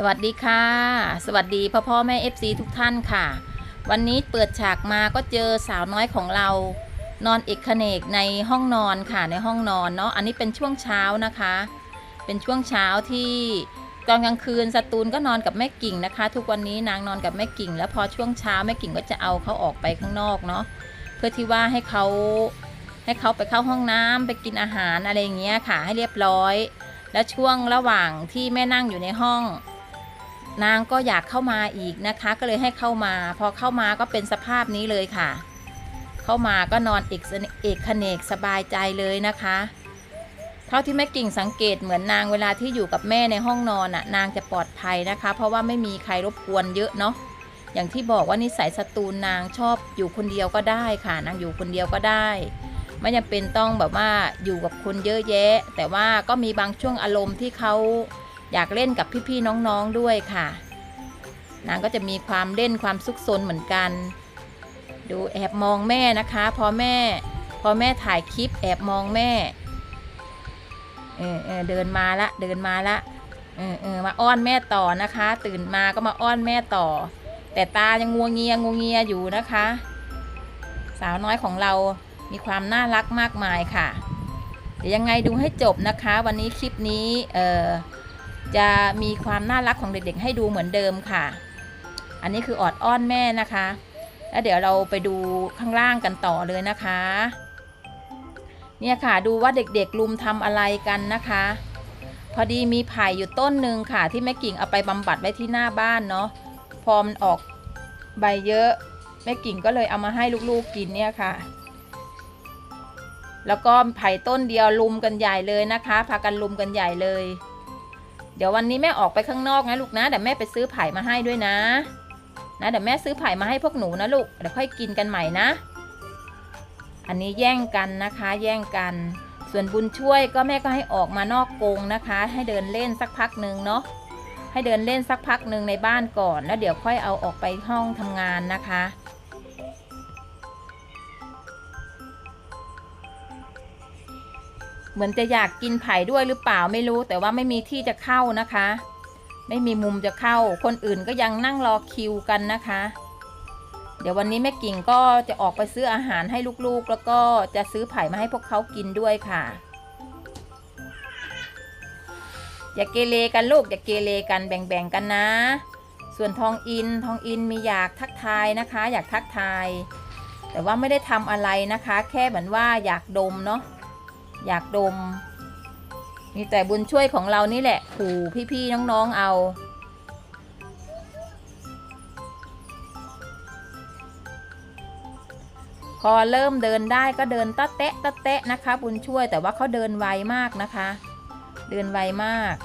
สวัสดีค่ะ สวัสดีพ่อพ่อแม่ FC ทุกท่านค่ะ วันนี้เปิดฉากมาก็เจอสาวน้อยของเรา นอนเอกเนกในห้องนอนค่ะในห้องนอนเนาะอันนี้เป็นช่วงเช้านะคะ เป็นช่วงเช้าที่ตอนกลางคืนสตูนก็นอนกับแม่กิ่งนะคะ ทุกวันนี้นางนอนกับแม่กิ่ง แล้วพอช่วงเช้าแม่กิ่งก็จะเอาเขาออกไปข้างนอกเนาะเพื่อที่ว่าให้เขาให้เขาไปเข้าห้องน้ำไปกินอาหารอะไรอย่างเงี้ยค่ะให้เรียบร้อย แล้วช่วงระหว่างที่แม่นั่งอยู่ในห้อง นางก็อยากเข้ามาอีกนะคะ ก็เลยให้เข้ามา พอเข้ามาก็เป็นสภาพนี้เลยค่ะ เข้ามาก็นอนเอกเอกขเนกสบายใจเลยนะคะ เท่าที่แม่กิ่งสังเกตเหมือนนางเวลาที่อยู่กับแม่ในห้องนอนน่ะนางจะปลอดภัยนะคะ เพราะว่าไม่มีใครรบกวนเยอะเนาะอย่างที่บอกว่านิสัยสตูลนางชอบอยู่คนเดียวก็ได้ค่ะ นางอยู่คนเดียวก็ได้ไม่จำเป็นต้องแบบว่าอยู่กับคนเยอะแยะ แต่ว่าก็มีบางช่วงอารมณ์ที่เขา อยากเล่นกับพี่ๆน้องๆด้วยค่ะ นางก็จะมีความเล่นความซุกซนเหมือนกัน ดูแอบมองแม่นะคะ พอแม่ พอแม่ถ่ายคลิปแอบมองแม่ เออเออเดินมาละเดินมาละเออเออมาอ้อนแม่ต่อนะคะ ตื่นมาก็มาอ้อนแม่ต่อ แต่ตายังงัวเงียงัวเงียอยู่นะคะ สาวน้อยของเรามีความน่ารักมากมายค่ะเดี๋ยวยังไงดูให้จบนะคะ วันนี้คลิปนี้เออ จะมีความน่ารักของเด็กๆ ให้ดูเหมือนเดิมค่ะ อันนี้คือออดอ้อนแม่นะคะ แล้วเดี๋ยวเราไปดูข้างล่างกันต่อเลยนะคะ เนี่ยค่ะดูว่าเด็กๆลุมทำอะไรกันนะคะ พอดีมีไผ่อยู่ต้นหนึ่งค่ะ ที่แม่กิ่งเอาไปบำบัดไว้ที่หน้าบ้านเนาะ พอมันออกใบเยอะแม่กิ่งก็เลยเอามาให้ลูกๆกินเนี่ยค่ะแล้วก็ไผ่ต้นเดียวลุมกันใหญ่เลยนะคะ พากันลุมกันใหญ่เลย เดี๋ยววันนี้แม่ออกไปข้างนอกนะลูกนะเดี๋ยวแม่ไปซื้อไผ่มาให้ด้วยนะ นะเดี๋ยวแม่ซื้อไผ่มาให้พวกหนูนะลูกเดี๋ยวค่อยกินกันใหม่นะ อันนี้แย่งกันนะคะ แย่งกัน ส่วนบุญช่วยก็แม่ก็ให้ออกมานอกกรงนะคะ ให้เดินเล่นสักพักหนึ่งเนาะให้เดินเล่นสักพักหนึ่งในบ้านก่อน แล้วเดี๋ยวค่อยเอาออกไปห้องทำงานนะคะ เหมือนจะอยากกินไผ่ด้วยหรือเปล่าไม่รู้ แต่ว่าไม่มีที่จะเข้านะคะ ไม่มีมุมจะเข้า คนอื่นก็ยังนั่งรอคิวกันนะคะ เดี๋ยววันนี้แม่กิ่งก็จะออกไปซื้ออาหารให้ลูกๆ แล้วก็จะซื้อไผ่มาให้พวกเขากินด้วยค่ะ อย่าเกเรกันลูกอย่าเกเรกันแบ่งๆกันนะ ส่วนทองอินทองอินมีอยากทักทายนะคะ อยากทักทาย แต่ว่าไม่ได้ทำอะไรนะคะ แค่เหมือนว่าอยากดมเนาะ อยากดม มีแต่บุญช่วยของเรานี่แหละขู่พี่ๆน้องๆเอาพอเริ่มเดินได้ก็เดินตะเตะตะเตะนะคะ บุญช่วยแต่ว่าเขาเดินไวมากนะคะ เดินไวมาก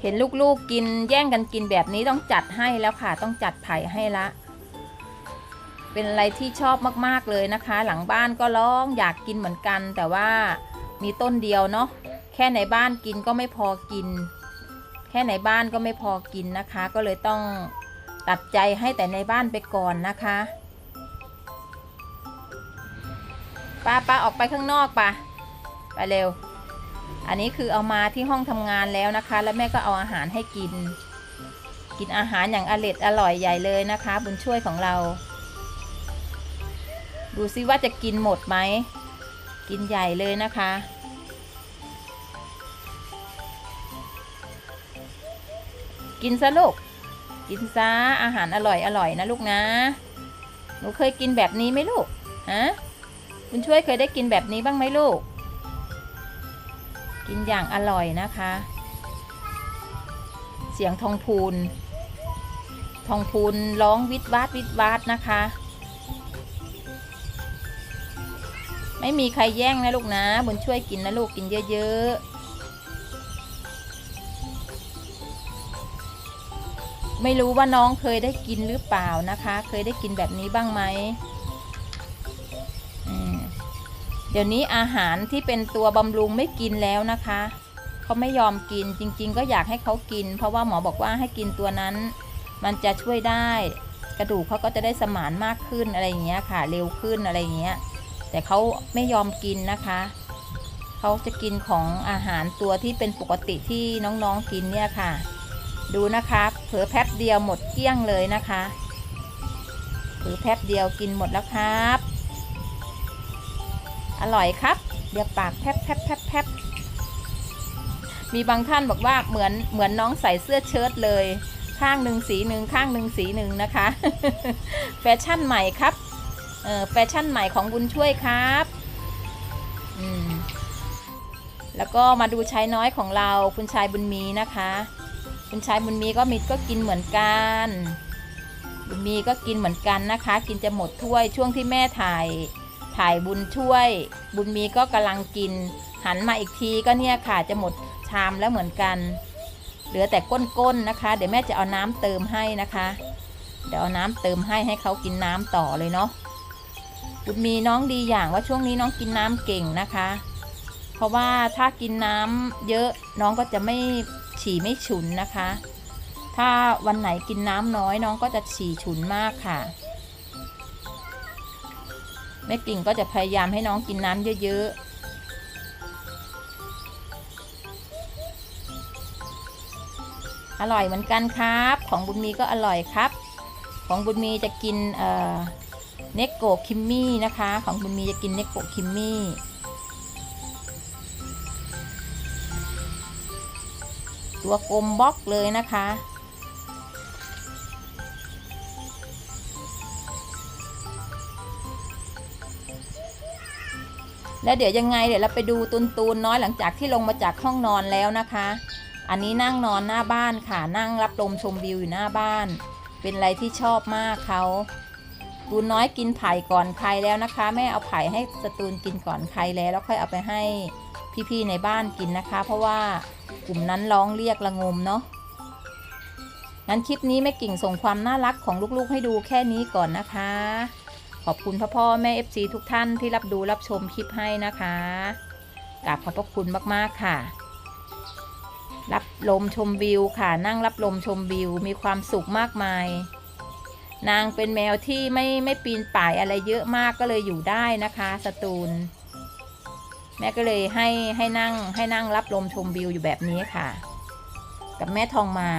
เห็นลูกๆกินแย่งกันกินแบบนี้ต้องจัดให้แล้วค่ะ ต้องจัดไผ่ให้ละ เป็นอะไรที่ชอบมากๆเลยนะคะ หลังบ้านก็ร้องอยากกินเหมือนกัน แต่ว่ามีต้นเดียวเนาะแค่ในบ้านกินก็ไม่พอกิน แค่ในบ้านก็ไม่พอกินนะคะ ก็เลยต้องตัดใจให้แต่ในบ้านไปก่อนนะคะป้าป้าออกไปข้างนอกปะไปเร็ว อันนี้คือเอามาที่ห้องทำงานแล้วนะคะ แล้วแม่ก็เอาอาหารให้กิน กินอาหารอย่างอร็ดอร่อยใหญ่เลยนะคะ บุญช่วยของเรา ดูซิว่าจะกินหมดไหม กินใหญ่เลยนะคะ กินซะลูก กินซะอาหารอร่อยอร่อยนะลูกนะ หนูเคยกินแบบนี้ไหมลูก ฮะ คุณช่วยเคยได้กินแบบนี้บ้างไหมลูก กินอย่างอร่อยนะคะ เสียงทองพูน ทองพูนร้องวิดวาดวิดวาดนะคะ ไม่มีใครแย่งนะลูกนะ บุญช่วยกินนะลูกกินเยอะๆ ไม่รู้ว่าน้องเคยได้กินหรือเปล่านะคะ เคยได้กินแบบนี้บ้างไหมเดี๋ยวนี้อาหารที่เป็นตัวบำรุงไม่กินแล้วนะคะเขาไม่ยอมกินจริง ๆ ก็อยากให้เขากิน เพราะว่าหมอบอกว่าให้กินตัวนั้น มันจะช่วยได้ กระดูกเขาก็จะได้สมานมากขึ้นอะไรอย่างเงี้ยค่ะ เร็วขึ้นอะไรอย่างเงี้ย แต่เขาไม่ยอมกินนะคะเขาจะกินของอาหารตัวที่เป็นปกติที่น้องๆกินเนี่ยค่ะ ดูนะคะเผลอแป๊บเดียวหมดเกลี้ยงเลยนะคะเผลอแป๊บเดียวกินหมดแล้วครับ อร่อยครับ เดี๋ยวปากแพบแพบแพบแพบมีบางท่านบอกว่าเหมือนเหมือนน้องใส่เสื้อเชิ้ตเลย ข้างหนึ่งสีหนึ่งข้างหนึ่งสีหนึ่งนะคะ แฟชั่นใหม่ครับ เออแฟชั่นใหม่ของบุญช่วยครับอืมแล้วก็มาดูชายน้อยของเราคุณชายบุญมีนะคะ คุณชายบุญมีก็มิดก็กินเหมือนกัน บุญมีก็กินเหมือนกันนะคะ กินจะหมดถ้วยช่วงที่แม่ถ่ายถ่ายบุญช่วย บุญมีก็กำลังกิน หันมาอีกทีก็เนี่ยค่ะจะหมดชามแล้วเหมือนกัน เหลือแต่ก้นๆนะคะ เดี๋ยวแม่จะเอาน้ำเติมให้นะคะ เดี๋ยวเอาน้ำเติมให้ให้เขากินน้ำต่อเลยเนาะ บุญมีน้องดีอย่างว่าช่วงนี้น้องกินน้ำเก่งนะคะ เพราะว่าถ้ากินน้ำเยอะน้องก็จะไม่ฉี่ไม่ฉุนนะคะ ถ้าวันไหนกินน้ำน้อยน้องก็จะฉี่ฉุนมากค่ะ แม่กิ่งก็จะพยายามให้น้องกินน้ำเยอะๆอร่อยเหมือนกันครับ ของบุญมีก็อร่อยครับ ของบุญมีจะกินเอ่อ เนโกคิมมี่นะคะ ของบุญมีจะกินเนโกคิมมี่ตัวกลมบล็อกเลยนะคะ แล้วเดี๋ยวยังไงเดี๋ยวเราไปดูตุนตูนน้อยหลังจากที่ลงมาจากห้องนอนแล้วนะคะ อันนี้นั่งนอนหน้าบ้านค่ะ นั่งรับลมชมวิวอยู่หน้าบ้าน เป็นอะไรที่ชอบมากเขา ตูนน้อยกินไผ่ก่อนใครแล้วนะคะ แม่เอาไผ่ให้สตูนกินก่อนใครแล้ว แล้วค่อยเอาไปให้พี่ๆในบ้านกินนะคะ เพราะว่ากลุ่มนั้นร้องเรียกระงมเนาะงั้นคลิปนี้แม่กิ่งส่งความน่ารักของลูกๆให้ดูแค่นี้ก่อนนะคะ ขอบคุณพ่อพ่อแม่ FC ทุกท่านที่รับดูรับชมคลิปให้นะคะกราบขอบพระคุณมากๆค่ะ รับลมชมวิวค่ะ นั่งรับลมชมวิว มีความสุขมากมาย นางเป็นแมวที่ไม่ไม่ปีนป่ายอะไรเยอะมากก็เลยอยู่ได้นะคะสตูล แม่ก็เลยให้ให้นั่งให้นั่งรับลมชมวิวอยู่แบบนี้ค่ะ กับแม่ทองมา